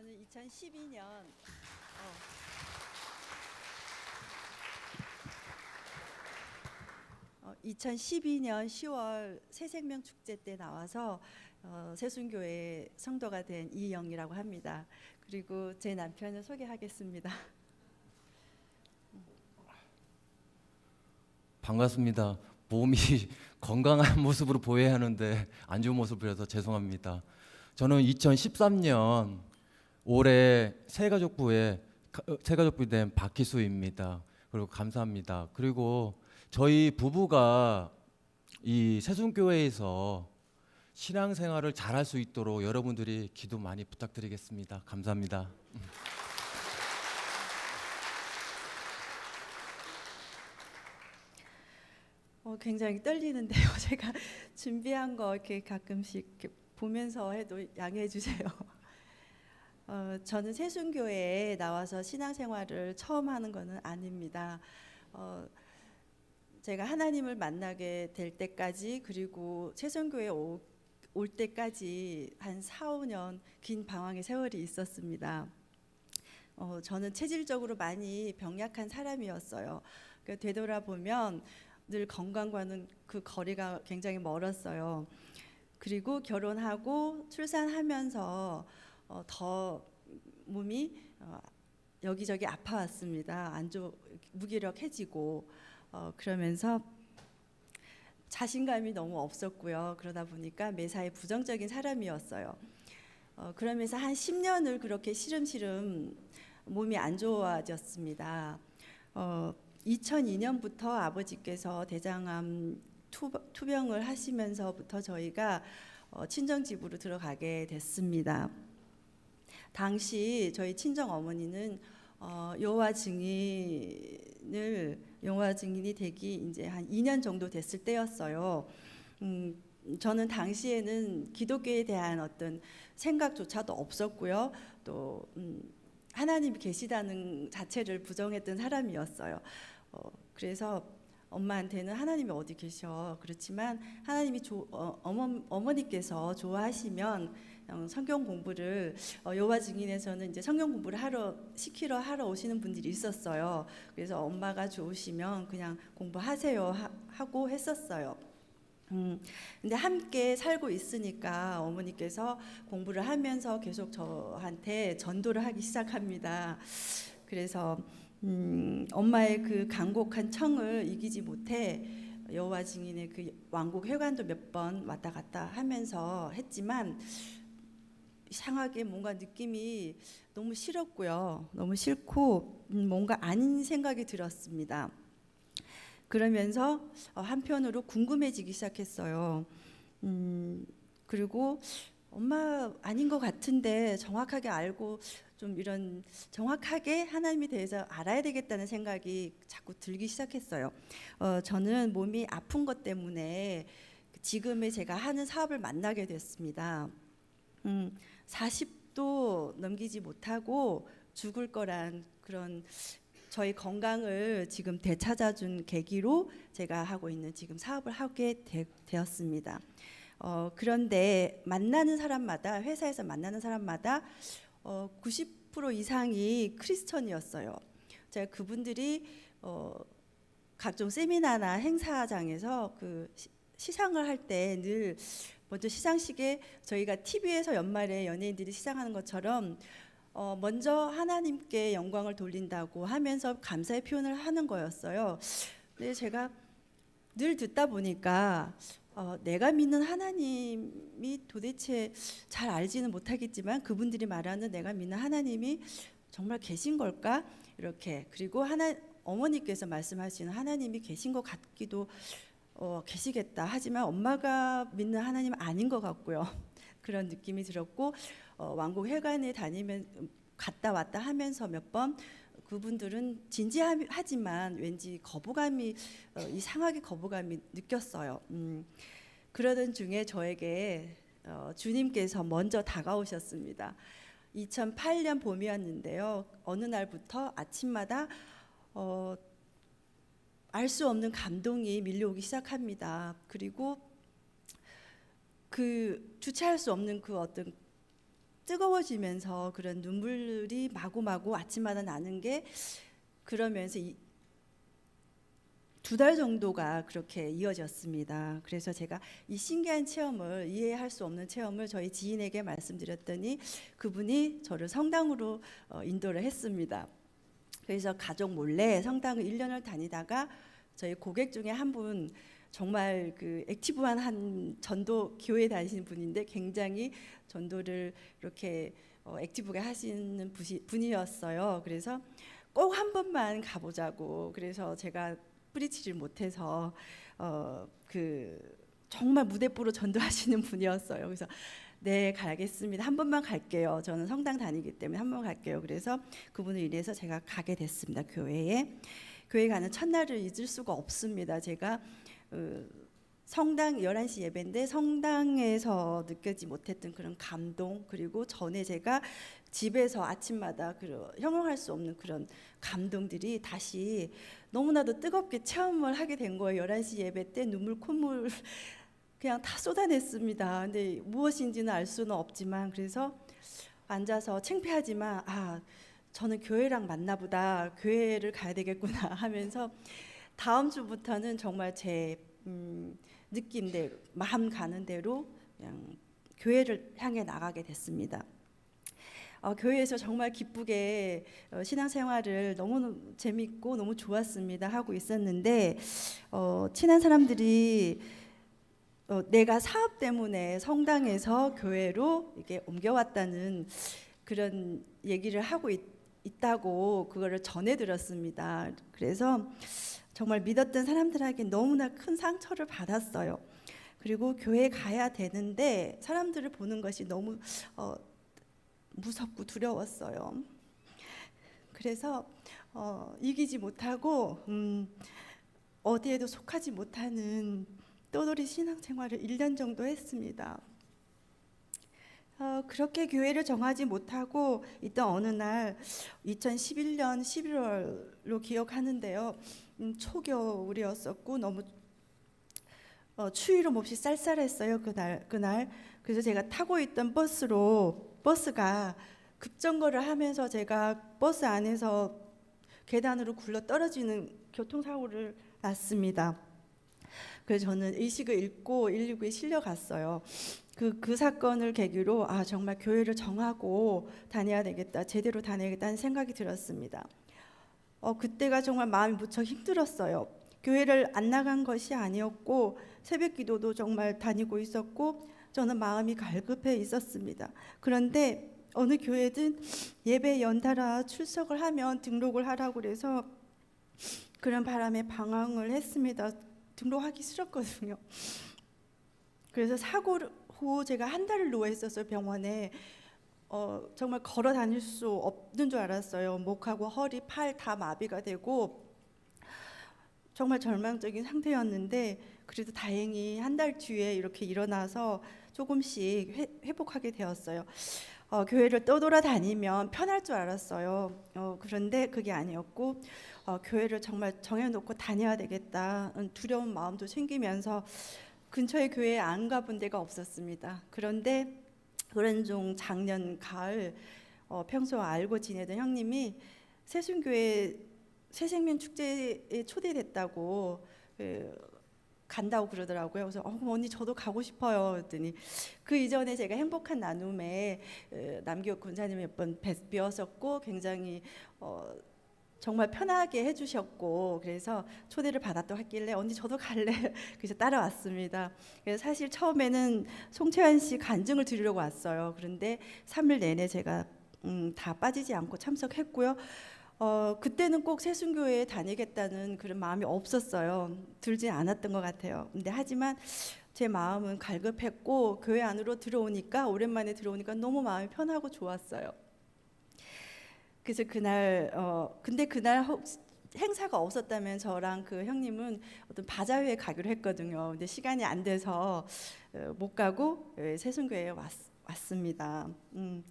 저는 2012년 어, 2012년 10월 새생명 축제 때 나와서 어, 세순교회 성도가 된 이영이라고 합니다. 그리고 제 남편을 소개하겠습니다. 반갑습니다. 몸이 건강한 모습으로 보여야 하는데 안 좋은 모습을 보여서 죄송합니다. 저는 2013년 올해 새가족부에 가- 어, 새가족부 된 박희수입니다. 그리고 감사합니다. 그리고 저희 부부가 이 세순교회에서 신앙생활을 잘할 수 있도록 여러분들이 기도 많이 부탁드리겠습니다. 감사합니다. 어, 굉장히 떨리는데요. 제가 준비한 거 이렇게 가끔씩 이렇게 보면서 해도 양해해 주세요. 어, 저는 세순교회에 나와서 신앙생활을 처음 하는 것은 아닙니다. 어, 제가 하나님을 만나게 될 때까지 그리고 세순교회 오, 올 때까지 한 4, 5년 긴 방황의 세월이 있었습니다. 어, 저는 체질적으로 많이 병약한 사람이었어요. 그 되돌아보면 늘 건강과는 그 거리가 굉장히 멀었어요. 그리고 결혼하고 출산하면서 어, 더 몸이 어, 여기저기 아파왔습니다. 안 좋, 무기력해지고 어, 그러면서 자신감이 너무 없었고요. 그러다 보니까 매사에 부정적인 사람이었어요. 어, 그러면서 한 10년을 그렇게 시름시름 몸이 안 좋아졌습니다. 어, 2002년부터 아버지께서 대장암 투, 투병을 하시면서부터 저희가 어, 친정 집으로 들어가게 됐습니다. 당시 저희 친정 어머니는 어, 여호와 증인을 여호와 증인이 되기 이제 한 2년 정도 됐을 때였어요. 음, 저는 당시에는 기독교에 대한 어떤 생각조차도 없었고요. 또 음, 하나님이 계시다는 자체를 부정했던 사람이었어요. 어, 그래서 엄마한테는 하나님이 어디 계셔 그렇지만 하나님이 조, 어, 어머, 어머니께서 좋아하시면 어, 성경 공부를 어, 여호와 증인에서는 이제 성경 공부를 하러 시키러 하러 오시는 분들이 있었어요. 그래서 엄마가 좋으시면 그냥 공부하세요 하, 하고 했었어요. 음, 근데 함께 살고 있으니까 어머니께서 공부를 하면서 계속 저한테 전도를 하기 시작합니다. 그래서 음, 엄마의 그 간곡한 청을 이기지 못해 여호와 증인의 그 왕국 회관도 몇 번 왔다 갔다 하면서 했지만 이상하게 뭔가 느낌이 너무 싫었고요. 너무 싫고 음, 뭔가 아닌 생각이 들었습니다. 그러면서 어, 한편으로 궁금해지기 시작했어요. 음, 그리고 엄마 아닌 것 같은데 정확하게 알고 좀 이런 정확하게 하나님에 대해서 알아야 되겠다는 생각이 자꾸 들기 시작했어요. 어, 저는 몸이 아픈 것 때문에 지금의 제가 하는 사업을 만나게 됐습니다. 음, 40도 넘기지 못하고 죽을 거란 그런 저희 건강을 지금 되찾아준 계기로 제가 하고 있는 지금 사업을 하게 되, 었습니다 어, 그런데 만나는 사람마다 회사에서 만나는 사람마다 어, 90% 이상이 크리스천이었어요. 제가 그분들이 어, 각종 세미나나 행사장에서 그 시, 시상을 할 때 늘 먼저 시상식에 저희가 TV에서 연말에 연예인들이 시상하는 것처럼 어, 먼저 하나님께 영광을 돌린다고 하면서 감사의 표현을 하는 거였어요. 근데 제가 늘 듣다 보니까 어, 내가 믿는 하나님이 도대체 잘 알지는 못하겠지만 그분들이 말하는 내가 믿는 하나님이 정말 계신 걸까? 이렇게 그리고 하나 어머니께서 말씀하시는 하나님이 계신 것 같기도 어, 계시겠다. 하지만 엄마가 믿는 하나님은 아닌 것 같고요. 그런 느낌이 들었고 어, 왕국 회관에 다니면 갔다 왔다 하면서 몇번 그분들은 진지하지만 왠지 거부감이 어, 이상하게 거부감이 느꼈어요. 음, 그러던 중에 저에게 어, 주님께서 먼저 다가오셨습니다. 2008년 봄이었는데요. 어느 날부터 아침마다 어, 알수 없는 감동이 밀려오기 시작합니다. 그리고 그 주체할 수 없는 그 어떤 뜨거워지면서 그런 눈물이 마구마구 아침마다 나는 게 그러면서 두 달 정도가 그렇게 이어졌습니다. 그래서 제가 이 신기한 체험을 이해할 수 없는 체험을 저희 지인에게 말씀드렸더니 그분이 저를 성당으로 어, 인도를 했습니다. 그래서 가족 몰래 성당을 1년을 다니다가 저희 고객 중에 한 분 정말 그 액티브한 한 전도 교회 다니시는 분인데 굉장히 전도를 이렇게 어, 액티브하게 하시는 분이- 분이었어요. 그래서 꼭 한 번만 가보자고. 그래서 제가 뿌리치질 못해서 어, 그 정말 무대뽀로 전도하시는 분이었어요. 그래서 네 가겠습니다. 한 번만 갈게요. 저는 성당 다니기 때문에 한 번 갈게요. 그래서 그분을 인해서 제가 가게 됐습니다. 교회에 교회 가는 첫날을 잊을 수가 없습니다. 제가 어, 성당 11시 예배인데 성당에서 느끼지 못했던 그런 감동 그리고 전에 제가 집에서 아침마다 그 형용할 수 없는 그런 감동들이 다시 너무나도 뜨겁게 체험을 하게 된 거예요. 11시 예배 때 눈물 콧물 그냥 다 쏟아냈습니다. 근데 무엇인지는 알 수는 없지만 그래서 앉아서 창피하지만 아 저는 교회랑 맞나 보다 교회를 가야 되겠구나 하면서 다음 주부터는 정말 제 음, 느낌대로 마음 가는 대로 그냥 교회를 향해 나가게 됐습니다. 어, 교회에서 정말 기쁘게 어, 신앙생활을 너무 재밌고 너무 좋았습니다 하고 있었는데 어, 친한 사람들이 어, 내가 사업 때문에 성당에서 교회로 이게 옮겨왔다는 그런 얘기를 하고 있, 있다고 그거를 전해 들었습니다. 그래서 정말 믿었던 사람들에게 너무나 큰 상처를 받았어요. 그리고 교회 가야 되는데 사람들을 보는 것이 너무 어, 무섭고 두려웠어요. 그래서 어, 이기지 못하고 음, 어디에도 속하지 못하는 떠돌이 신앙생활을 1년 정도 했습니다. 어, 그렇게 교회를 정하지 못하고 있던 어느 날 2011년 11월로 기억하는데요. 음, 초겨울이었었고 너무 어, 추위로 몹시 쌀쌀했어요 그날 그날 그래서 제가 타고 있던 버스로 버스가 급정거를 하면서 제가 버스 안에서 계단으로 굴러 떨어지는 교통사고를 났습니다. 그래서 저는 의식을 잃고 119에 실려갔어요. 그, 그 사건을 계기로 아 정말 교회를 정하고 다녀야 되겠다 제대로 다녀야겠다는 생각이 들었습니다. 어, 그때가 정말 마음이 무척 힘들었어요. 교회를 안 나간 것이 아니었고 새벽 기도도 정말 다니고 있었고 저는 마음이 갈급해 있었습니다. 그런데 어느 교회든 예배 연달아 출석을 하면 등록을 하라고 그래서 그런 바람에 방황을 했습니다. 등록하기 싫었거든요. 그래서 사고 후 제가 한 달을 누워 있었어요 병원에. 어, 정말 걸어 다닐 수 없는 줄 알았어요. 목하고 허리, 팔 다 마비가 되고 정말 절망적인 상태였는데 그래도 다행히 한 달 뒤에 이렇게 일어나서 조금씩 회, 회복하게 되었어요. 어, 교회를 떠돌아다니면 편할 줄 알았어요. 어, 그런데 그게 아니었고 어, 교회를 정말 정해놓고 다녀야 되겠다 두려운 마음도 생기면서 근처에 교회에 안 가본 데가 없었습니다. 그런데 그런 중 작년 가을 어, 평소 알고 지내던 형님이 세순교회 새생명 축제에 초대됐다고 그, 간다고 그러더라고요. 그래서 어, 언니 저도 가고 싶어요. 그랬더니 그 이전에 제가 행복한 나눔에 어, 남기혁 권사님 몇번 뵈었었고 굉장히 어, 정말 편하게 해주셨고 그래서 초대를 받았다고 했길래 언니 저도 갈래 그래서 따라왔습니다. 그래서 사실 처음에는 송채환 씨 간증을 드리려고 왔어요. 그런데 3일 내내 제가 음, 다 빠지지 않고 참석했고요. 어, 그때는 꼭 세순교회에 다니겠다는 그런 마음이 없었어요. 들지 않았던 것 같아요. 근데 하지만 제 마음은 갈급했고 교회 안으로 들어오니까 오랜만에 들어오니까 너무 마음이 편하고 좋았어요. 그래서 그날 어 근데 그날 혹 행사가 없었다면 저랑 그 형님은 어떤 바자회에 가기로 했거든요. 근데 시간이 안 돼서 어, 못 가고 예, 세순교회에 왔, 왔습니다. 음.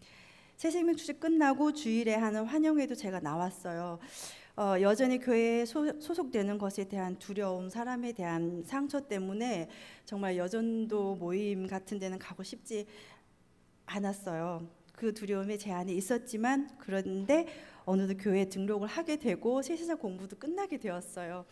새생명 축제 끝나고 주일에 하는 환영회도 제가 나왔어요. 어, 여전히 교회에 소, 소속되는 것에 대한 두려움, 사람에 대한 상처 때문에 정말 여전도 모임 같은 데는 가고 싶지 않았어요. 그 두려움이 제 안에 있었지만 그런데 어느덧 교회에 등록을 하게 되고 세세상 공부도 끝나게 되었어요.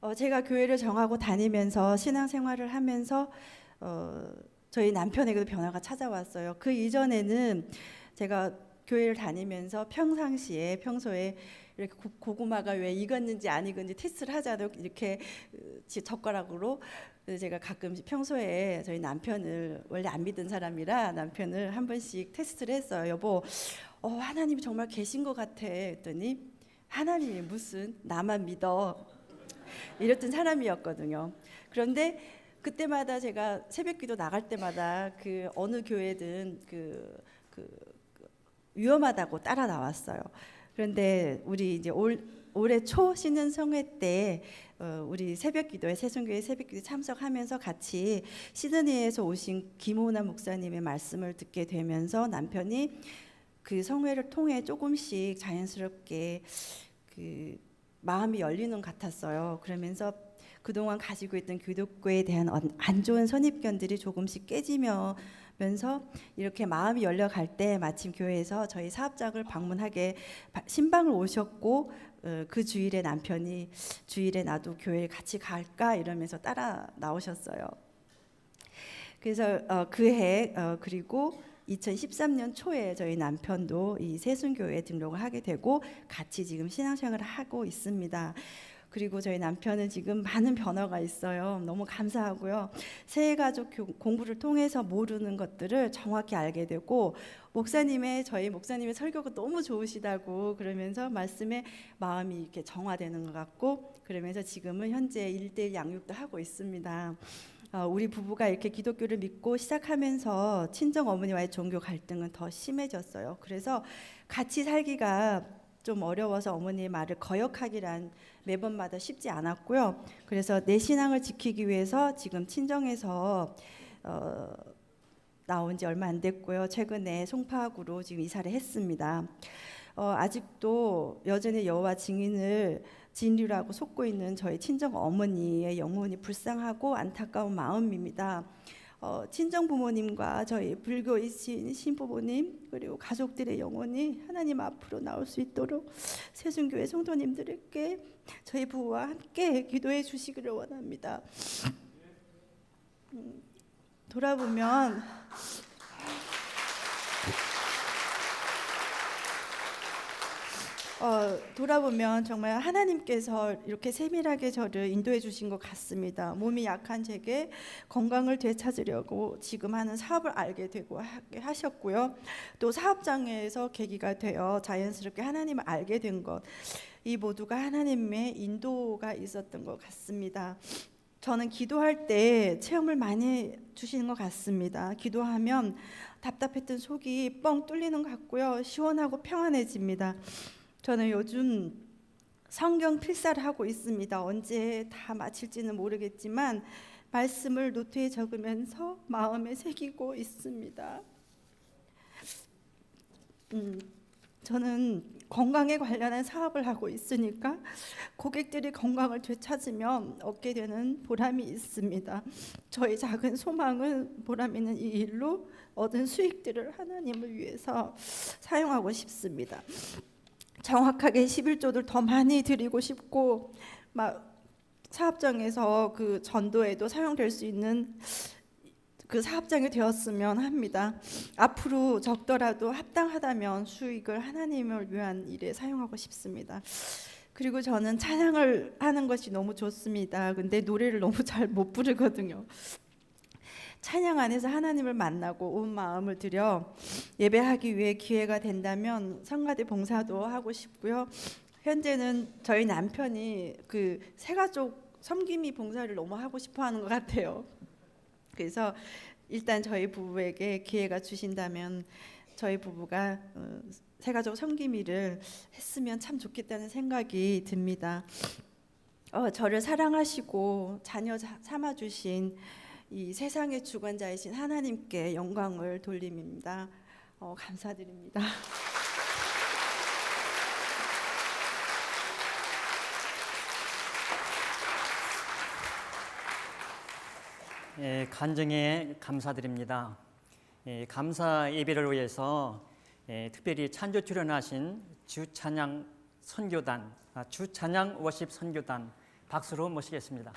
어, 제가 교회를 정하고 다니면서 신앙생활을 하면서 어, 저희 남편에게도 변화가 찾아왔어요. 그 이전에는 제가 교회를 다니면서 평상시에 평소에 이렇게 고- 고구마가 왜 익었는지 안 익었는지 테스트를 하자도 이렇게 젓가락으로 제가 가끔 평소에 저희 남편을 원래 안 믿은 사람이라 남편을 한 번씩 테스트를 했어요. 여보, 어, 하나님이 정말 계신 것 같아. 했더니 하나님이 무슨 나만 믿어. 이랬던 사람이었거든요. 그런데 그때마다 제가 새벽기도 나갈 때마다 그 어느 교회든 그, 그, 그 위험하다고 따라 나왔어요. 그런데 우리 이제 올 올해 초 신년 성회 때 어, 우리 새벽기도에 세송교회 새벽기도 참석하면서 같이 시드니에서 오신 김호나 목사님의 말씀을 듣게 되면서 남편이 그 성회를 통해 조금씩 자연스럽게 그 마음이 열리는 것 같았어요. 그러면서 그동안 가지고 있던 기독교에 대한 언- 안 좋은 선입견들이 조금씩 깨지 면서 이렇게 마음이 열려갈 때 마침 교회에서 저희 사업장을 방문하게 바- 신방을 오셨고 어, 그 주일에 남편이 주일에 나도 교회에 같이 갈까 이러면서 따라 나오셨어요. 그래서 어, 그해 어, 그리고 2013년 초에 저희 남편도 이 세순교회에 등록을 하게 되고 같이 지금 신앙생활을 하고 있습니다. 그리고 저희 남편은 지금 많은 변화가 있어요. 너무 감사하고요. 새해 가족 교- 공부를 통해서 모르는 것들을 정확히 알게 되고 목사님의 저희 목사님의 설교가 너무 좋으시다고 그러면서 말씀에 마음이 이렇게 정화되는 것 같고 그러면서 지금은 현재 일대일 양육도 하고 있습니다. 어, 우리 부부가 이렇게 기독교를 믿고 시작하면서 친정 어머니와의 종교 갈등은 더 심해졌어요. 그래서 같이 살기가 좀 어려워서 어머니의 말을 거역하기란 매번마다 쉽지 않았고요. 그래서 내 신앙을 지키기 위해서 지금 친정에서 어, 나온 지 얼마 안 됐고요. 최근에 송파구로 지금 이사를 했습니다. 어, 아직도 여전히 여호와 증인을 진리라고 속고 있는 저희 친정 어머니의 영혼이 불쌍하고 안타까운 마음입니다. 어, 친정 부모님과 저희 불교이신 신부모님 그리고 가족들의 영혼이 하나님 앞으로 나올 수 있도록 세순교회 성도님들에게 저희 부부와 함께 기도해 주시기를 원합니다. 음, 돌아보면 어, 돌아보면 정말 하나님께서 이렇게 세밀하게 저를 인도해 주신 것 같습니다. 몸이 약한 제게 건강을 되찾으려고 지금 하는 사업을 알게 되고 하셨고요. 또 사업장에서 계기가 되어 자연스럽게 하나님을 알게 된 것. 이 모두가 하나님의 인도가 있었던 것 같습니다. 저는 기도할 때 체험을 많이 주시는 것 같습니다. 기도하면 답답했던 속이 뻥 뚫리는 것 같고요. 시원하고 평안해집니다. 저는 요즘 성경 필사를 하고 있습니다. 언제 다 마칠지는 모르겠지만 말씀을 노트에 적으면서 마음에 새기고 있습니다. 음, 저는 건강에 관련한 사업을 하고 있으니까 고객들이 건강을 되찾으면 얻게 되는 보람이 있습니다. 저희 작은 소망은 보람 있는 이 일로 얻은 수익들을 하나님을 위해서 사용하고 싶습니다. 정확하게 11조를 더 많이 드리고 싶고 막 사업장에서 그 전도에도 사용될 수 있는 그 사업장이 되었으면 합니다. 앞으로 적더라도 합당하다면 수익을 하나님을 위한 일에 사용하고 싶습니다. 그리고 저는 찬양을 하는 것이 너무 좋습니다. 근데 노래를 너무 잘 못 부르거든요. 찬양 안에서 하나님을 만나고 온 마음을 들여 예배하기 위해 기회가 된다면 성가대 봉사도 하고 싶고요. 현재는 저희 남편이 그 세가족 섬김이 봉사를 너무 하고 싶어 하는 것 같아요. 그래서 일단 저희 부부에게 기회가 주신다면 저희 부부가 어, 세가족 섬김이를 했으면 참 좋겠다는 생각이 듭니다. 어, 저를 사랑하시고 자녀 자- 삼아 주신 이 세상의 주관자이신 하나님께 영광을 돌림입니다. 어, 감사드립니다. 예, 간증에 감사드립니다. 예, 감사 예배를 위해서 예, 특별히 찬조 출연하신 주찬양 선교단, 아, 주찬양 워십 선교단 박수로 모시겠습니다.